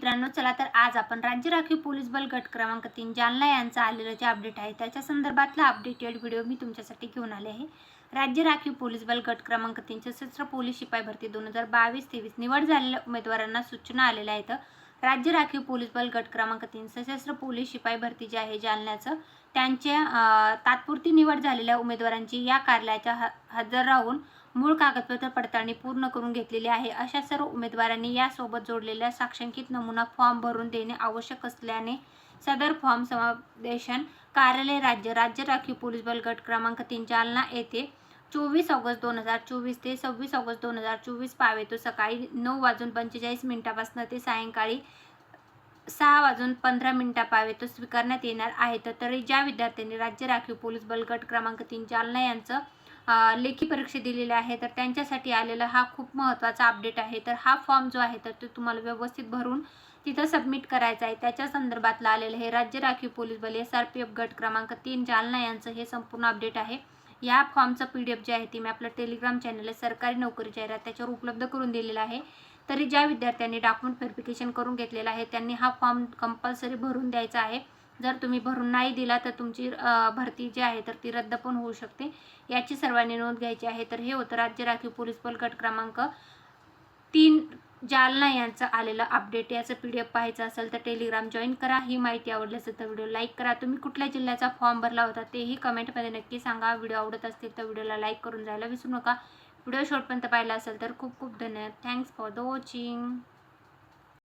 मित्रांनो चला तर आज आपण राज्य राखीव पोलीस बल गट क्रमांक तीन जालना यांचा आलेलं जे अपडेट आहे त्याच्या संदर्भातला अपडेटेड व्हिडिओ मी तुमच्यासाठी घेऊन आले आहे. राज्य राखीव पोलीस बल गट क्रमांक तीन सत्र पोलीस शिपाई भरती दोन हजार बावीस तेवीस निवड झालेल्या उमेदवारांना सूचना आलेल्या आहेत. राज्य राखीव पोलीस बल गट क्रमांक तीन. सशस्त्र पोलीस शिपाई भरती जे आहे जालन्याचं त्यांच्या तात्पुरती निवड झालेल्या उमेदवारांची या कार्यालयाच्या ह हजर राहून मूळ कागदपत्र पडताळणी पूर्ण करून घेतलेली आहे. अशा सर्व उमेदवारांनी यासोबत जोडलेल्या साक्षांकित नमुना फॉर्म भरून देणे आवश्यक असल्याने सदर फॉर्म समावेशन कार्यालय राज्य राज्य राखीव पोलीस बल गट क्रमांक तीन जालना येथे चोवीस ऑगस्ट दोन हजार चोवीस ते सव्वीस ऑगस्ट दोन हजार चोवीस पावेतो सकाळी नऊ वाजून पंचेचाळीस मिनिटापासून ते सायंकाळी सहा वाजून पंधरा मिनटा पावे तो स्वीकारण्यात येणार आहे. तर तरी ज्या विद्यार्थ्यांनी राज्य राखीव पोलीस बल गट क्रमांक तीन जालना यांचं लेखी परीक्षा दिलेली आहे तर त्यांच्यासाठी आलेला हा खूप महत्त्वाचा अपडेट आहे. तर हा फॉर्म जो आहे तर तो तुम्हाला व्यवस्थित भरून तिथं सबमिट करायचा आहे. त्याच्या संदर्भातलं आलेलं हे राज्य राखीव पोलीस बल एस आर पी एफ गट क्रमांक तीन जालना यांचं हे संपूर्ण अपडेट आहे. या फॉर्मचं पी डी एफ जे आहे ती मी आपल्या टेलिग्राम चॅनल आहे सरकारी नोकरी जाहिरात त्याच्यावर उपलब्ध करून दिलेला आहे. तरी ज्या विद्यार्थ्यांनी डॉक्युमेंट व्हेरिफिकेशन करून घेतलेलं आहे त्यांनी हा फॉर्म कंपल्सरी भरून द्यायचा आहे. जर तुम्ही भरून नाही दिला तर तुमची भरती जी आहे तर ती रद्द पण होऊ शकते. याची सर्वांनी नोंद घ्यायची आहे. तर हे होतं राज्य राखीव पोलीस बल गट क्रमांक तीन जालना यांचं आलेलं अपडेट याचं पी डी एफ पाहायचं असेल तर टेलिग्राम जॉईन करा. ही माहिती आवडली असेल तर व्हिडिओ लाईक करा. तुम्ही कुठल्या जिल्ह्याचा फॉर्म भरला होता तेही कमेंटमध्ये नक्की सांगा. व्हिडिओ आवडत असतील तर व्हिडिओला लाईक करून जायला विसरू नका. व्हिडिओ शॉर्टपर्यंत पाहिला असेल तर खूप खूप धन्यवाद. Thanks for the watching